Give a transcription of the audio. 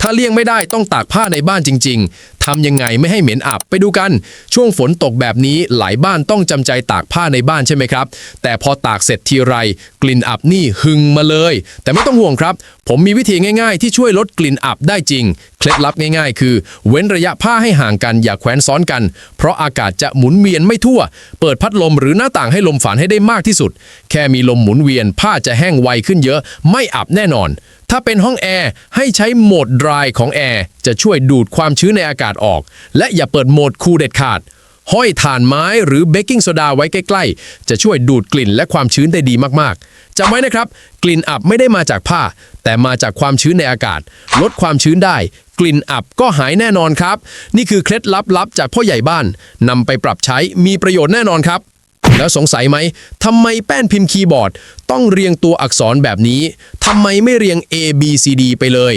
ถ้าเลี่ยงไม่ได้ต้องตากผ้าในบ้านจริง ๆ ทำยังไงไม่ให้เหม็นอับไปดูกัน ช่วงฝนตกแบบนี้หลายบ้านต้องจำใจตากผ้าในบ้านใช่ไหมครับ แต่พอตากเสร็จทีไร กลิ่นอับนี่หึงมาเลย แต่ไม่ต้องห่วงครับ ผมมีวิธีง่ายๆ ที่ช่วยลดกลิ่นอับได้จริง เคล็ดลับง่ายๆ คือ เว้นระยะผ้าให้ห่างกันอย่าแขวนซ้อนกัน เพราะอากาศจะหมุนเวียนไม่ทั่ว เปิดพัดลมหรือหน้าต่างให้ลมฝานให้ได้มากที่สุด แค่มีลมหมุนเวียนผ้าจะแห้งไวขึ้นเยอะ ไม่อับแน่นอนถ้าเป็นห้องแอร์ให้ใช้โหมด dry ของแอร์จะช่วยดูดความชื้นในอากาศออก และอย่าเปิดโหมดคูลเด็ดขาด ห้อยถ่านไม้หรือเบกกิ้งโซดาไว้ใกล้ๆ จะช่วยดูดกลิ่นและความชื้นได้ดีมากๆจำไว้นะครับ กลิ่นอับไม่ได้มาจากผ้า แต่มาจากความชื้นในอากาศ ลดความชื้นได้ กลิ่นอับก็หายแน่นอนครับ นี่คือเคล็ดลับๆจากพ่อใหญ่บ้านนำไปปรับใช้มีประโยชน์แน่นอนครับแล้วสงสัยไหมทำไมแป้นพิมพ์คีย์บอร์ด ต้องเรียงตัวอักษรแบบนี้ ทำไมไม่เรียง A B C D ไปเลย